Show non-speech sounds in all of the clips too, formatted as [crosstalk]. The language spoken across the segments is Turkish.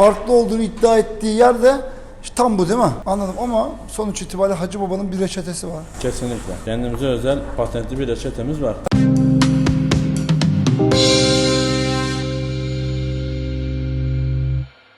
farklı olduğunu iddia ettiği yerde işte tam bu değil mi? Anladım ama sonuç itibariyle Hacı Baba'nın bir reçetesi var. Kesinlikle. Kendimize özel patentli bir reçetemiz var.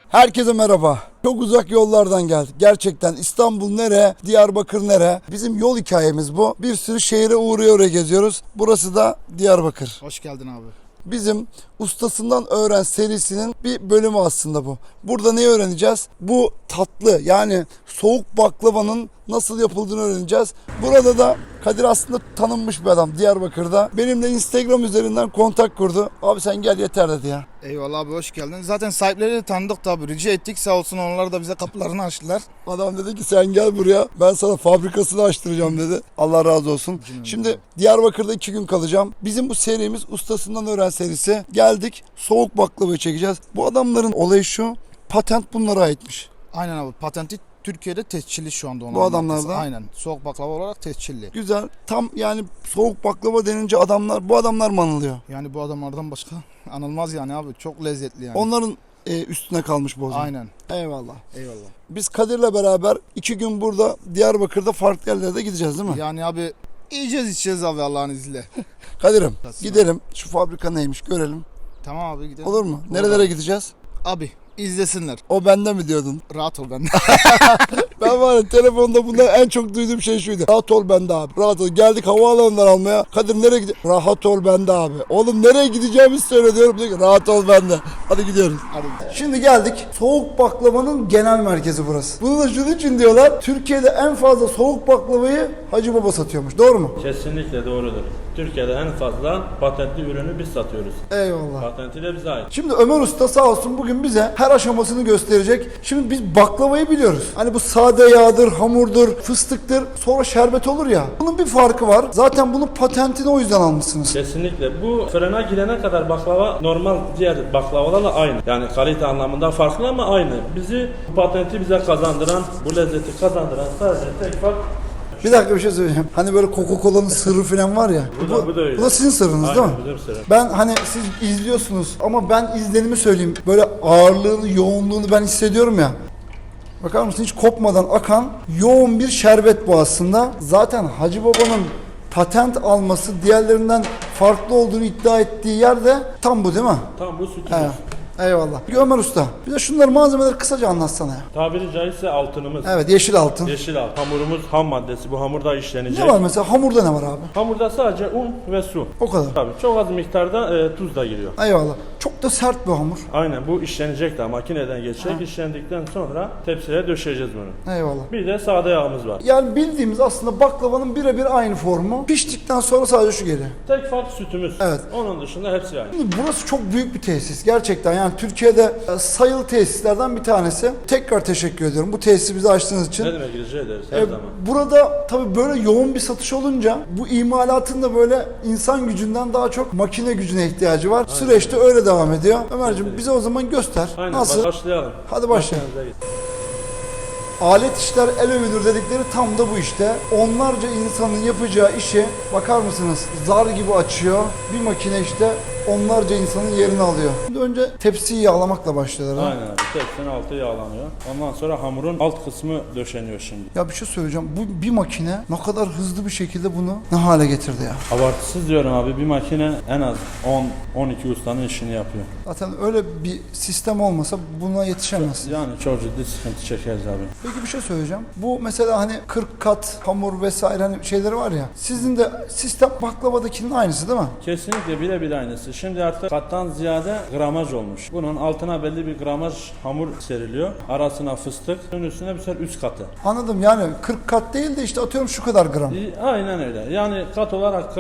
Herkese merhaba. Çok uzak yollardan geldik. Gerçekten İstanbul nere, Diyarbakır nere? Bizim yol hikayemiz bu. Bir sürü şehire uğruyor geziyoruz. Burası da Diyarbakır. Hoş geldin abi. Bizim ustasından öğren serisinin bir bölümü aslında bu. Burada ne öğreneceğiz? Bu tatlı yani soğuk baklavanın nasıl yapıldığını öğreneceğiz. Burada da Kadir aslında tanınmış bir adam Diyarbakır'da. Benimle Instagram üzerinden kontak kurdu. Abi sen gel yeter dedi ya. Eyvallah abi hoş geldin. Zaten sahipleri de tanıdık tabi. Rica ettik sağ olsun onlar da bize kapılarını açtılar. Adam dedi ki sen gel buraya ben sana fabrikasını açtıracağım dedi. Allah razı olsun. Şimdi Diyarbakır'da iki gün kalacağım. Bizim bu serimiz ustasından öğren serisi. Geldik soğuk baklavayı çekeceğiz. Bu adamların olayı şu patent bunlara aitmiş. Aynen abi patenti Türkiye'de tescilli şu anda onun Bu adamlar markası. da? Aynen soğuk baklava olarak tescilli. Güzel tam yani soğuk baklava denince adamlar bu adamlar mı anılıyor? Yani bu adamlardan başka [laughs] anılmaz yani abi çok lezzetli yani. Onların e, üstüne kalmış bu. Aynen Eyvallah. eyvallah. Biz Kadir'le beraber iki gün burada Diyarbakır'da farklı yerlere gideceğiz değil mi? Yani abi yiyeceğiz içeceğiz abi Allah'ın izniyle. [laughs] Kadir'im gidelim şu fabrika neymiş görelim. tamam abi gidelim. Olur mu? Nerelere gideceğiz? Abi izlesinler. O bende mi diyordun? Rahat ol ben. [laughs] Ben var ya telefonda bundan en çok duyduğum şey şuydu. Rahat ol bende abi. Rahat ol. Geldik havaalanından almaya. Kadir nereye gidiyor? Rahat ol bende abi. Oğlum nereye gideceğimizi söyle diyorum. Diyor ki rahat ol bende. Hadi gidiyoruz. Hadi. Şimdi geldik. Soğuk baklavanın genel merkezi burası. Bunu da şunun için diyorlar. Türkiye'de en fazla soğuk baklavayı Hacı Baba satıyormuş. Doğru mu? Kesinlikle doğrudur. Türkiye'de en fazla patentli ürünü biz satıyoruz. Eyvallah. Patenti de bize ait. Şimdi Ömer Usta sağ olsun bugün bize her aşamasını gösterecek. Şimdi biz baklavayı biliyoruz. Hani bu sade yağdır, hamurdur, fıstıktır, sonra şerbet olur ya. Bunun bir farkı var. Zaten bunun patentini o yüzden almışsınız. Kesinlikle. Bu fırına girene kadar baklava normal diğer baklavalarla aynı. Yani kalite anlamında farklı ama aynı. Bizi bu patenti bize kazandıran, bu lezzeti kazandıran sadece tek fark Bir dakika bir şey söyleyeceğim. Hani böyle Coca-Cola'nın sırrı falan var ya. Bu da- bu da öyle. bu da sizin sırrınız değil mi? Aynen, bizim sırrımız. Ben hani siz izliyorsunuz ama ben izlenimi söyleyeyim. Böyle ağırlığını, yoğunluğunu ben hissediyorum ya. Bakar mısın hiç kopmadan akan yoğun bir şerbet bu aslında. Zaten Hacı Baba'nın patent alması diğerlerinden farklı olduğunu iddia ettiği yerde tam bu değil mi? tam bu sütümüz. He. Eyvallah. Peki Ömer Usta bir de şunları malzemeleri kısaca anlatsana ya. Tabiri caizse altınımız. Evet yeşil altın. Yeşil altın. Hamurumuz ham maddesi. Bu hamurda işlenecek. Ne var mesela hamurda ne var abi? Hamurda sadece un ve su. O kadar. Tabii çok az miktarda e, tuz da giriyor. Eyvallah. Çok da sert bir hamur. Aynen bu işlenecek de makineden geçecek. İşlendikten sonra tepsiye döşeyeceğiz bunu. Eyvallah. Bir de sade yağımız var. Yani bildiğimiz aslında baklavanın birebir aynı formu. Piştikten sonra sadece şu geliyor. Tek fark sütümüz. Evet. Onun dışında hepsi aynı. Burası çok büyük bir tesis gerçekten yani Türkiye'de e, sayılı tesislerden bir tanesi. Tekrar teşekkür ediyorum bu tesisi bize açtığınız için. Ne demek rica ederiz her E, zaman. Burada tabii böyle yoğun bir satış olunca bu imalatın da böyle insan gücünden daha çok makine gücüne ihtiyacı var. Süreçte öyle devam ediyor. Ömerciğim bize o zaman göster. Aynen Nasıl? başlayalım. Hadi başlayalım. Git. Alet işler el övülür dedikleri tam da bu işte. Onlarca insanın yapacağı işi bakar mısınız zar gibi açıyor. Bir makine işte onlarca insanın yerini alıyor. Şimdi önce tepsiyi yağlamakla başlıyorlar. ha? Aynen abi. Tepsinin altı yağlanıyor. Ondan sonra hamurun alt kısmı döşeniyor şimdi. Ya bir şey söyleyeceğim. Bu bir makine ne kadar hızlı bir şekilde bunu ne hale getirdi ya. Abartısız diyorum abi bir makine en az 10-12 ustanın işini yapıyor. Zaten öyle bir sistem olmasa buna yetişemez. Yani çok ciddi sıkıntı çekeriz abi. Peki bir şey söyleyeceğim. Bu mesela hani 40 kat hamur vesaire hani şeyleri var ya. Sizin de sistem baklavadakinin aynısı değil mi? Kesinlikle birebir aynısı. Şimdi artık kattan ziyade gramaj olmuş. Bunun altına belli bir gramaj hamur seriliyor. Arasına fıstık. Bunun üstüne bir sefer üst katı. Anladım yani 40 kat değil de işte atıyorum şu kadar gram. E, Aynen öyle. Yani kat olarak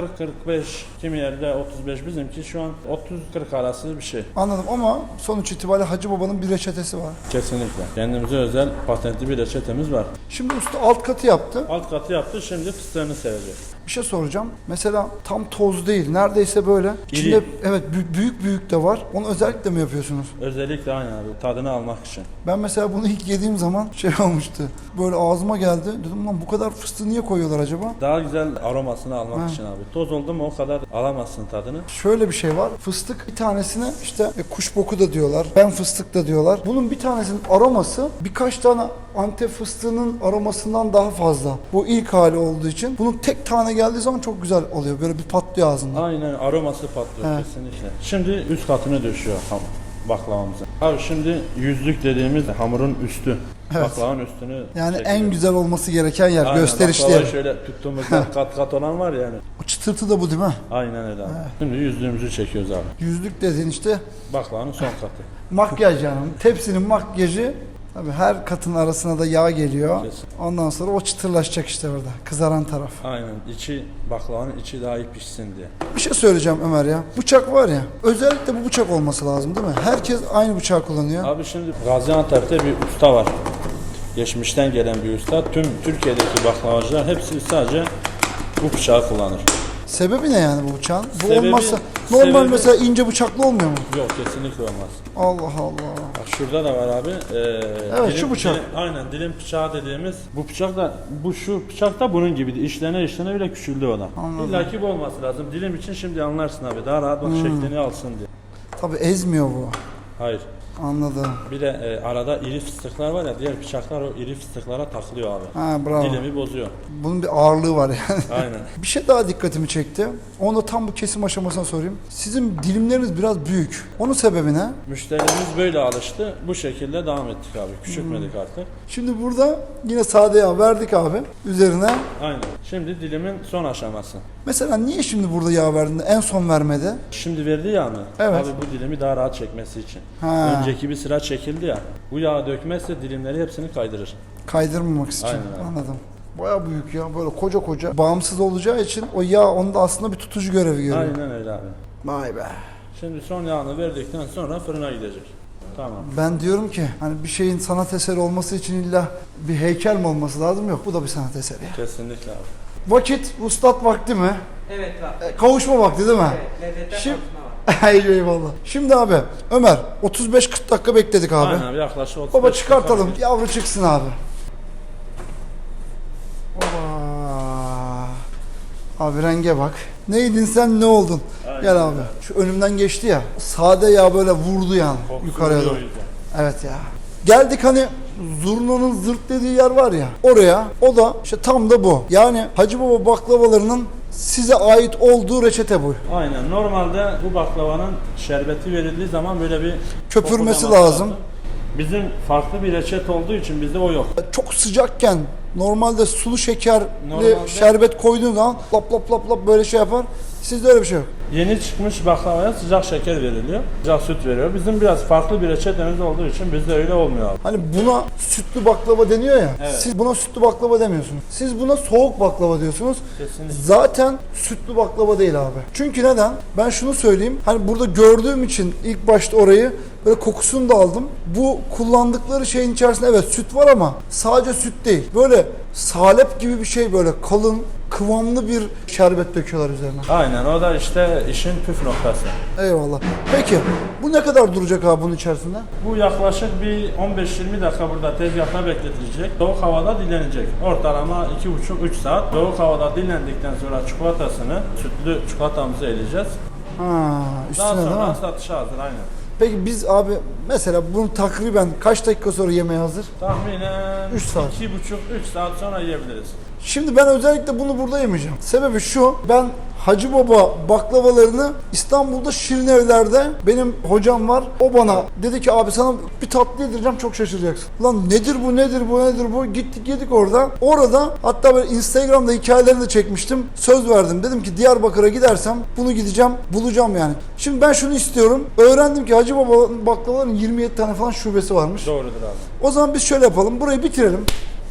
40-45, kimi yerde 35 bizimki şu an 30-40 arası bir şey. Anladım ama sonuç itibariyle Hacı Baba'nın bir reçetesi var. Kesinlikle. Kendimize özel patentli bir reçetemiz var. Şimdi usta alt katı yaptı. Alt katı yaptı şimdi fıstığını sevecek. Bir şey soracağım. Mesela tam toz değil. Neredeyse böyle. İçinde evet bü- büyük büyük de var. Onu özellikle mi yapıyorsunuz? Özellikle aynı abi. Tadını almak için. Ben mesela bunu ilk yediğim zaman şey [laughs] olmuştu. Böyle ağzıma geldi. Dedim lan bu kadar fıstığı niye koyuyorlar acaba? Daha güzel aromasını almak Ha. için abi. Toz oldu mu o kadar alamazsın tadını. Şöyle bir şey var. Fıstık bir tanesine işte e, kuş boku da diyorlar. Ben fıstık da diyorlar. Bunun bir tanesinin aroması birkaç tane Antep fıstığının aromasından daha fazla. Bu ilk hali olduğu için. Bunun tek tane geldiği zaman çok güzel oluyor. Böyle bir patlıyor ağzında. Aynen aroması patlıyor He. Kesinlikle. Şimdi üst katını döşüyor ham baklavamızın. Abi şimdi yüzlük dediğimiz hamurun üstü. Evet. Baklavanın üstünü Yani çekiyor. en güzel olması gereken yer. Aynen, gösterişli baklavayı yer. şöyle tuttuğumuzda kat kat olan var ya yani. O çıtırtı da bu değil mi? Aynen öyle abi. Şimdi yüzlüğümüzü çekiyoruz abi. Yüzlük dediğin işte Baklavanın son katı. makyaj yani. Tepsinin makyajı Tabii her katın arasına da yağ geliyor. Kesin. Ondan sonra o çıtırlaşacak işte orada. Kızaran taraf. Aynen içi baklavanın içi daha iyi pişsin diye. Bir şey söyleyeceğim Ömer ya. Bıçak var ya. Özellikle bu bıçak olması lazım değil mi? Herkes aynı bıçağı kullanıyor. Abi şimdi Gaziantep'te bir usta var. Geçmişten gelen bir usta. Tüm Türkiye'deki baklavacılar hepsi sadece bu bıçağı kullanır. Sebebi ne yani bu bıçağın? Bu Sebebi- olmazsa normal sebebi- mesela ince bıçaklı olmuyor mu? Yok kesinlikle olmaz. Allah Allah. Bak şurada da var abi. Ee, Evet, şu bıçak. dilim- aynen dilim bıçağı dediğimiz. Bu bıçak da bu şu bıçak da bunun gibiydi. İşlene işlene bile küçüldü o da. Anladım. İlla ki bu olması lazım. Dilim için şimdi anlarsın abi. Daha rahat bak Hmm. şeklini alsın diye. Tabii ezmiyor bu. Hayır. Anladım. Bir de e, arada iri fıstıklar var ya diğer bıçaklar o iri fıstıklara takılıyor abi. Ha bravo. Dilimi bozuyor. Bunun bir ağırlığı var yani. [laughs] Aynen. Bir şey daha dikkatimi çekti. Onu da tam bu kesim aşamasına sorayım. Sizin dilimleriniz biraz büyük. Onun sebebi ne? Müşterimiz böyle alıştı. Bu şekilde devam ettik abi. Küçültmedik artık. Şimdi burada yine sade yağ verdik abi üzerine. Aynen. Şimdi dilimin son aşaması. Mesela niye şimdi burada yağ verdin en son vermedi? Şimdi verdi ya mı? Evet. Abi bu dilimi daha rahat çekmesi için. Ha. Önceki bir sıra çekildi ya. Bu yağı dökmezse dilimleri hepsini kaydırır. Kaydırmamak için. Aynen. Anladım. Baya büyük ya böyle koca koca. Bağımsız olacağı için o yağ onda aslında bir tutucu görevi görüyor. Aynen öyle abi. Vay be. Şimdi son yağını verdikten sonra fırına gidecek. Tamam. Ben diyorum ki hani bir şeyin sanat eseri olması için illa bir heykel mi olması lazım? Yok bu da bir sanat eseri. Kesinlikle abi. Vakit ustat vakti mi? Evet var. E, Kavuşma vakti değil mi? Evet, lezzete Şimdi- kavuşma var. [laughs] Eyvallah. Şimdi abi Ömer 35-40 dakika bekledik abi. Aynen abi yaklaşık 35 Baba dakika çıkartalım. var. Yavru çıksın abi. Baba. Abi renge bak. Neydin sen ne oldun? Aynen Gel abi. Şu önümden geçti ya. Sade yağ böyle vurdu yani Kokusu yukarıya doğru. Evet ya. Geldik hani zurnanın zırt dediği yer var ya oraya o da işte tam da bu. Yani Hacı Baba baklavalarının size ait olduğu reçete bu. Aynen. Normalde bu baklavanın şerbeti verildiği zaman böyle bir Köpürmesi kokudaması lazım. Bizim farklı bir reçete olduğu için bizde o yok. Çok sıcakken normalde sulu şekerli Normalde- şerbet koyduğun zaman lap lap lap lap böyle şey yapar. Sizde öyle bir şey yok. Yeni çıkmış baklavaya sıcak şeker veriliyor. Sıcak süt veriyor. Bizim biraz farklı bir reçetemiz olduğu için bizde öyle olmuyor abi. Hani buna sütlü baklava deniyor ya. Evet. Siz buna sütlü baklava demiyorsunuz. Siz buna soğuk baklava diyorsunuz. Kesinlikle. Zaten sütlü baklava değil abi. Çünkü neden? Ben şunu söyleyeyim. Hani burada gördüğüm için ilk başta orayı böyle kokusunu da aldım. Bu kullandıkları şeyin içerisinde evet süt var ama sadece süt değil. Böyle salep gibi bir şey böyle kalın, kıvamlı bir şerbet döküyorlar üzerine. Aynen o da işte işin püf noktası. Eyvallah. Peki bu ne kadar duracak abi bunun içerisinde? Bu yaklaşık bir 15-20 dakika burada tezgahta bekletilecek. Soğuk havada dinlenecek. Ortalama 2,5-3 saat. Soğuk havada dinlendikten sonra çikolatasını, sütlü çikolatamızı eleyeceğiz. Ha, Daha üstüne değil sonra mi? satışa hazır aynen. Peki biz abi mesela bunun takriben kaç dakika sonra yemeğe hazır? Tahminen Üç saat. 2,5-3 saat sonra yiyebiliriz. Şimdi ben özellikle bunu burada yemeyeceğim. Sebebi şu, ben Hacı Baba baklavalarını İstanbul'da Şirin Evler'de benim hocam var. O bana dedi ki abi sana bir tatlı yedireceğim çok şaşıracaksın. Lan nedir bu nedir bu nedir bu? Gittik yedik orada. Orada hatta böyle Instagram'da hikayelerini de çekmiştim. Söz verdim. Dedim ki Diyarbakır'a gidersem bunu gideceğim bulacağım yani. Şimdi ben şunu istiyorum. Öğrendim ki Hacı Baba baklavaların 27 tane falan şubesi varmış. Doğrudur abi. O zaman biz şöyle yapalım. Burayı bitirelim.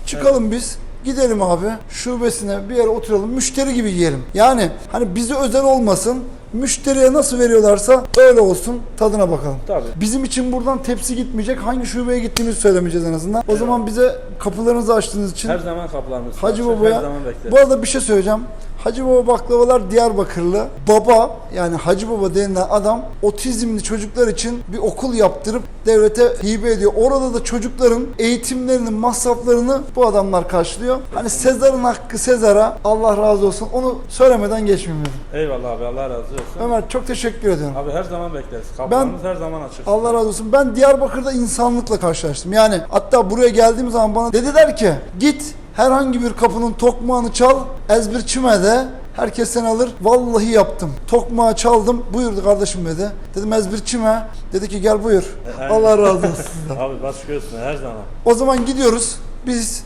Çıkalım biz. Gidelim abi şubesine bir yere oturalım. Müşteri gibi yiyelim. Yani hani bize özel olmasın. Müşteriye nasıl veriyorlarsa öyle olsun. Tadına bakalım. Tabii. Bizim için buradan tepsi gitmeyecek. Hangi şubeye gittiğimizi söylemeyeceğiz en azından. O zaman bize kapılarınızı açtığınız için Her zaman kapılarımız Hacı Baba'ya Her zaman bekleriz. bu arada bir şey söyleyeceğim. Hacı Baba baklavalar Diyarbakırlı. Baba yani Hacı Baba denilen adam otizmli çocuklar için bir okul yaptırıp devlete hibe ediyor. Orada da çocukların eğitimlerinin masraflarını bu adamlar karşılıyor. Hani Sezar'ın hakkı Sezar'a Allah razı olsun. Onu söylemeden geçmeyeyim dedim. Eyvallah abi Allah razı olsun. Ömer çok teşekkür ediyorum. Abi her zaman bekleriz. Kapılarımız her zaman açık. Allah razı olsun. Ben Diyarbakır'da insanlıkla karşılaştım. Yani hatta buraya geldiğim zaman bana dediler ki git herhangi bir kapının tokmağını çal ezbir çime de herkes seni alır. Vallahi yaptım. Tokmağı çaldım. Buyurdu kardeşim dedi. Dedim ezbir çime. Dedi ki gel buyur. Allah razı olsun. [laughs] Abi baş göğsüne her zaman. O zaman gidiyoruz. Biz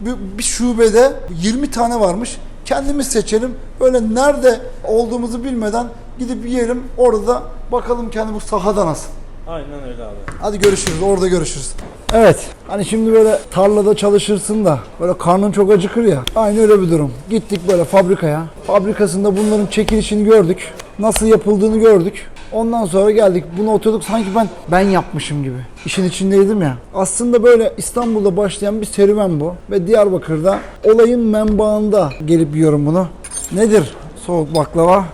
bir, bir şubede 20 tane varmış. Kendimiz seçelim. Böyle nerede olduğumuzu bilmeden gidip yiyelim. Orada da bakalım kendi bu sahada nasıl. Aynen öyle abi. Hadi görüşürüz. Orada görüşürüz. Evet. Hani şimdi böyle tarlada çalışırsın da böyle karnın çok acıkır ya. Aynı öyle bir durum. Gittik böyle fabrikaya. Fabrikasında bunların çekilişini gördük. Nasıl yapıldığını gördük. Ondan sonra geldik. Bunu oturduk sanki ben ben yapmışım gibi. İşin içindeydim ya. Aslında böyle İstanbul'da başlayan bir serüven bu. Ve Diyarbakır'da olayın menbaında gelip yiyorum bunu. Nedir soğuk baklava?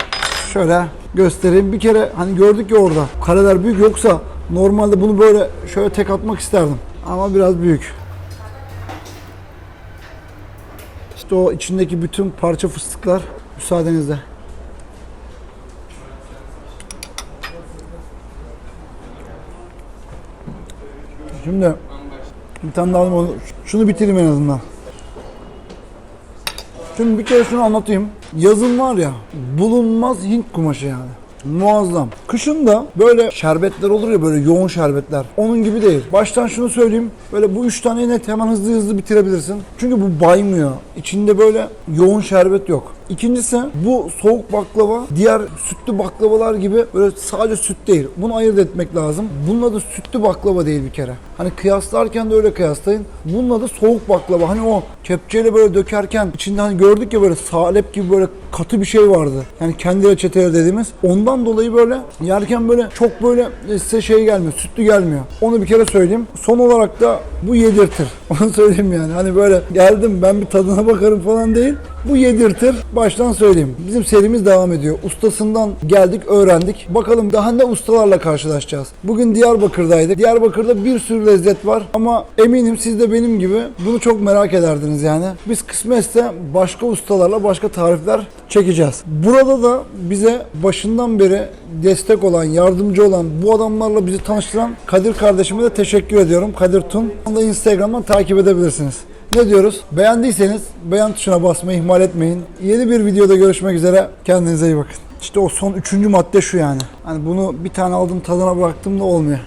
Şöyle göstereyim. Bir kere hani gördük ya orada kareler büyük yoksa normalde bunu böyle şöyle tek atmak isterdim. Ama biraz büyük. İşte o içindeki bütün parça fıstıklar müsaadenizle. Şimdi bir tane daha. Şunu bitireyim en azından. Şimdi bir kere şunu anlatayım. Yazın var ya bulunmaz Hint kumaşı yani. Muazzam. Kışın da böyle şerbetler olur ya böyle yoğun şerbetler. Onun gibi değil. Baştan şunu söyleyeyim. Böyle bu üç tane net hemen hızlı hızlı bitirebilirsin. Çünkü bu baymıyor. İçinde böyle yoğun şerbet yok. İkincisi bu soğuk baklava diğer sütlü baklavalar gibi böyle sadece süt değil. Bunu ayırt etmek lazım. Bunun adı sütlü baklava değil bir kere. Hani kıyaslarken de öyle kıyaslayın. Bunun adı soğuk baklava. Hani o kepçeyle böyle dökerken içinde hani gördük ya böyle salep gibi böyle katı bir şey vardı. Yani kendi reçeteleri dediğimiz. Ondan dolayı böyle yerken böyle çok böyle size şey gelmiyor. Sütlü gelmiyor. Onu bir kere söyleyeyim. Son olarak da bu yedirtir. [laughs] Onu söyleyeyim yani. Hani böyle geldim ben bir tadına bakarım falan değil. Bu yedirtir. Baştan söyleyeyim. Bizim serimiz devam ediyor. Ustasından geldik, öğrendik. Bakalım daha ne ustalarla karşılaşacağız. Bugün Diyarbakır'daydık. Diyarbakır'da bir sürü lezzet var ama eminim siz de benim gibi bunu çok merak ederdiniz yani. Biz kısmetse başka ustalarla başka tarifler çekeceğiz. Burada da bize başından beri destek olan, yardımcı olan, bu adamlarla bizi tanıştıran Kadir kardeşime de teşekkür ediyorum. Kadir Tun. Onu da Instagram'dan takip edebilirsiniz. Ne diyoruz? Beğendiyseniz beğen tuşuna basmayı ihmal etmeyin. Yeni bir videoda görüşmek üzere. Kendinize iyi bakın. İşte o son üçüncü madde şu yani. Hani bunu bir tane aldım tadına bıraktım da olmuyor.